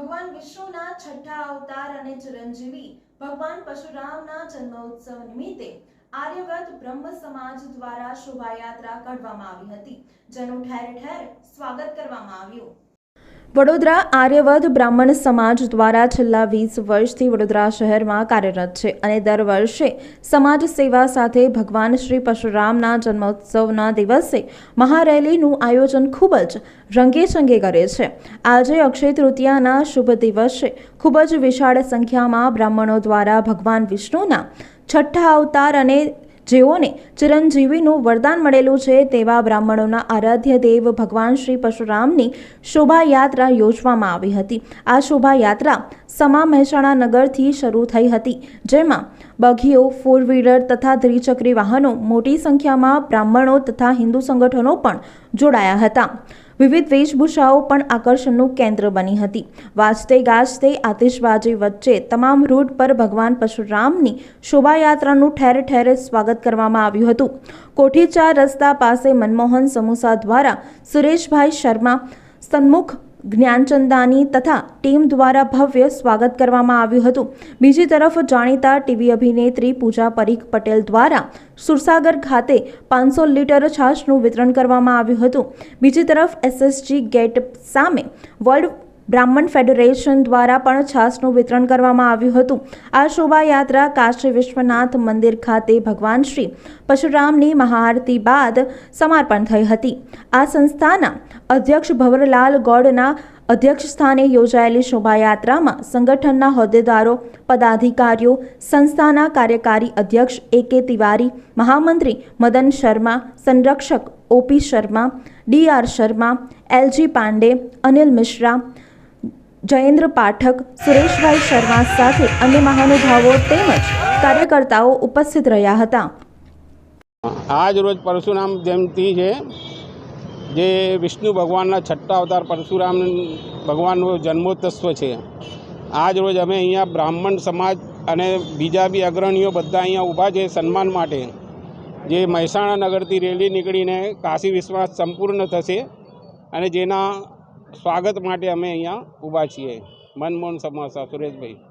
ભગવાન વિષ્ણુના છઠ્ઠા અવતાર અને ચિરંજીવી ભગવાન પરશુરામના જન્મોત્સવ નિમિત્તે આર્યવત બ્રહ્મ સમાજ દ્વારા શોભાયાત્રા કાઢવામાં આવી હતી. જેનું ઠેર ઠેર સ્વાગત કરવામાં આવ્યું. વડોદરા આર્યવદ બ્રાહ્મણ સમાજ દ્વારા છેલ્લા વીસ વર્ષથી વડોદરા શહેરમાં કાર્યરત છે અને દર વર્ષે સમાજ સેવા સાથે ભગવાન શ્રી પરશુરામના જન્મોત્સવના દિવસે મહારેલીનું આયોજન ખૂબ જ રંગેચંગે કરે છે. આજે અક્ષય તૃતીયાના શુભ દિવસે ખૂબ જ વિશાળ સંખ્યામાં બ્રાહ્મણો દ્વારા ભગવાન વિષ્ણુના છઠ્ઠા અવતાર અને જેઓને ચિરંજીવીનું વરદાન મળેલું છે તેવા બ્રાહ્મણોના આરાધ્ય દેવ ભગવાન શ્રી પરશુરામની શોભાયાત્રા યોજવામાં આવી હતી. આ શોભાયાત્રા સમા મહેસાણા નગરથી શરૂ થઈ હતી, જેમાં બઘીઓ ફોર વ્હીલર તથા ત્રિચક્રી વાહનો મોટી સંખ્યામાં બ્રાહ્મણો તથા હિન્દુ સંગઠનો પણ જોડાયા હતા. વિવિધ વેશભૂષાઓ પણ આકર્ષણનું કેન્દ્ર બની હતી. વાજતે ગાજતે આતિશબાજી વચ્ચે તમામ રૂટ પર ભગવાન પરશુરામની શોભાયાત્રાનું ઠેર ઠેર સ્વાગત કરવામાં આવ્યું હતું. કોઠીચાર રસ્તા પાસે મનમોહન સમોસા દ્વારા સુરેશભાઈ શર્મા, સન્મુખ જ્ઞાનચંદાની તથા ટીમ દ્વારા ભવ્ય સ્વાગત કરવામાં આવ્યું હતું. બીજી તરફ જાણીતા ટીવી અભિનેત્રી પૂજા પરીખ પટેલ દ્વારા સુરસાગર ખાતે પાંચસો લીટર છાશનું વિતરણ કરવામાં આવ્યું હતું. બીજી તરફ એસએસજી ગેટ સામે વર્લ્ડ બ્રાહ્મણ ફેડરેશન દ્વારા પણ છાસનું વિતરણ કરવામાં આવ્યું હતું. આ શોભાયાત્રા કાશી વિશ્વનાથ મંદિર ખાતે ભગવાન શ્રી પરશુરામની મહાઆરતી બાદ સમાર્પણ થઈ હતી. આ સંસ્થાના અધ્યક્ષ ભવરલાલ ગૌડના અધ્યક્ષ સ્થાને યોજાયેલી શોભાયાત્રામાં સંગઠનના હોદ્દેદારો, પદાધિકારીઓ, સંસ્થાના કાર્યકારી અધ્યક્ષ એ કે તિવારી, મહામંત્રી મદન શર્મા, સંરક્ષક OP Sharma, D R Sharma LG Pandey, Anil Mishra Jayendra Pathak Sureshbhai Sharma સાથે અન્ય મહાનુભાવો તેમજ કાર્યકર્તાઓ ઉપસ્થિત રહ્યા હતા. આજ રોજ પરશુરામ જયંતિ છે. જે વિષ્ણુ ભગવાનના છઠ્ઠા અવતાર પરશુરામ ભગવાનનો જન્મોત્સવ છે. આજ રોજ અમે અહીંયા બ્રાહ્મણ સમાજ અને બીજા બી અગ્રણીઓ બધા અહીંયા ઊભા છે સન્માન માટે. જે મહેસાણા નગરથી રેલી નીકળીને કાશી વિશ્વાસ સંપૂર્ણ થશે અને જેના સ્વાગત માટે અમે અહીંયા ઊભા છીએ. મનમોહન સમાસા સુરેશભાઈ.